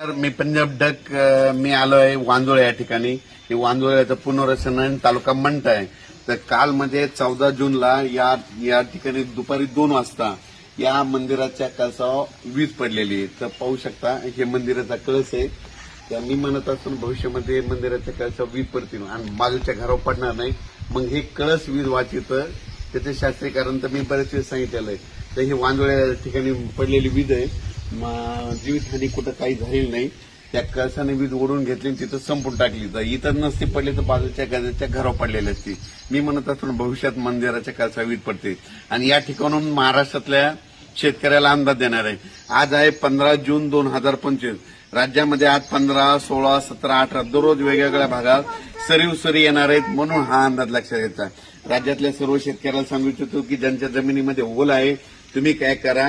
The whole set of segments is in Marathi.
तर मी पंजाब डक मी आलो आहे वांदोळे या ठिकाणी. हे वांदोळ्याचं पुनर्वसन तालुका मंठ आहे. तर काल म्हणजे चौदा जूनला या या ठिकाणी दुपारी दोन वाजता या मंदिराच्या कळसावर वीज पडलेली आहे. तर पाहू शकता हे मंदिराचा कळस आहे. तर मी म्हणत असून भविष्यामध्ये मंदिराच्या कळसावर वीज पडतील. आणि बाजूच्या घरावर पडणार नाही. मग हे कळस वीज वाचित त्याचे शास्त्रीय कारण तर मी बरेच वेळेस सांगितलेलं आहे. तर हे वांदोळ्या या ठिकाणी पडलेली वीज आहे. जीवितहानी कुठं काही झालेली नाही. त्या कळसाने वीज ओढून घेतली आणि तिथं संपून टाकली. तर इथं नसती पडली तर बाजूच्या गजाच्या घरावर पडलेली असती. मी म्हणत असतो भविष्यात मंदिराच्या कळसा वीज पडते. आणि या ठिकाणून महाराष्ट्रातल्या शेतकऱ्याला अंदाज देणार आहे. आज आहे पंधरा जून दोन हजार पंचवीस. राज्यामध्ये आज पंधरा सोळा सतरा अठरा दररोज वेगवेगळ्या भागात सरीव सरी येणार आहेत म्हणून हा अंदाज लक्षात घ्यायचा राज्यातल्या सर्व शेतकऱ्याला सांगू इच्छितो की ज्यांच्या जमिनीमध्ये ओल आहे तुम्ही काय करा.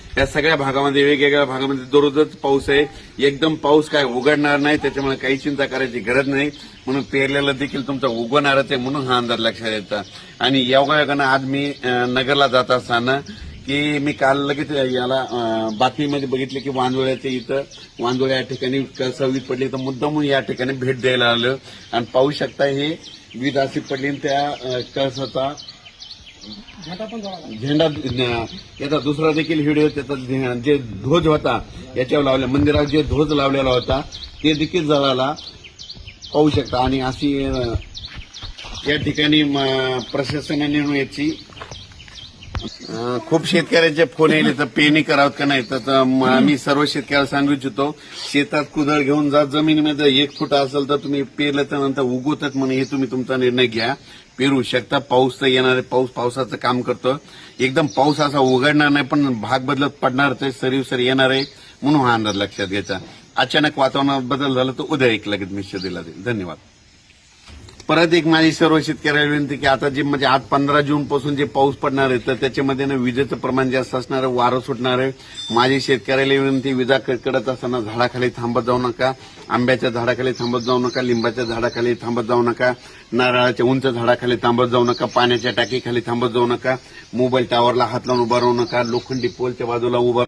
या सगळ्या भागामध्ये वेगवेगळ्या भागामध्ये दररोजच पाऊस आहे. एकदम पाऊस काय उघडणार नाही त्याच्यामुळे काही चिंता करायची गरज नाही. म्हणून पेरलेलं देखील तुमचा उगवणारच आहे म्हणून हा अंदाज लक्षात येतात आणि योगायोगानं आज मी नगरला जात असताना की मी काल लगेच याला बातमीमध्ये बघितले की वांदोळ्याच्या इथं वांजोळ्या या ठिकाणी सव्वीस पडली तर मुद्दामून या ठिकाणी भेट द्यायला आलं. आणि पाहू शकता हे वीज अशी पडली आणि त्या कळसाचा झेंडा याचा दुसरा देखील व्हिडिओ त्याचा जे ध्वज होता याच्यावर लावला मंदिरात जे ध्वज लावलेला होता ते देखील जळाला. पाहू शकता. आणि अशी या ठिकाणी म- प्रशासनाने याची खूप शेतकऱ्यांचे फोन येले तर पेरणी करावं का नाही? तर आम्ही सर्व शेतकऱ्याला सांगू इच्छितो शेतात कुदळ घेऊन जा जमिनीमध्ये एक फूट असेल तर तुम्ही पेरलं तर नंतर उगवतात म्हणून हे तुम्ही तुमचा निर्णय घ्या. पेरू शकता पाऊस तर येणार आहे पाऊस पावसाचं काम करतो. एकदम पाऊस असा उघडणार नाही पण भाग बदलत पडणार ते सरीवसर येणार आहे म्हणून हा अंदाज लक्षात घ्यायचा. अचानक वातावरणात बदल झाला तर उद्या एक लगेच मिश्र दिला जाईल. धन्यवाद. परत एक माझी सर्व शेतकऱ्याला विनंती की आता जे म्हणजे आज पंधरा जून पासून जे पाऊस पडणार आहे तर त्याच्यामध्ये ना विजेचं प्रमाण जास्त असणार आहे वारं सुटणार आहे. माझी शेतकऱ्याला विनंती विजा कडकडत असताना झाडाखाली थांबत जाऊ नका आंब्याच्या झाडाखाली थांबत जाऊ नका लिंबाच्या झाडाखाली थांबत जाऊ नका नारळाच्या उंच झाडाखाली थांबत जाऊ नका पाण्याच्या टाकीखाली थांबत जाऊ नका मोबाईल टावरला हात लावून उभा राहू नका लोखंडी पोलच्या बाजूला उभा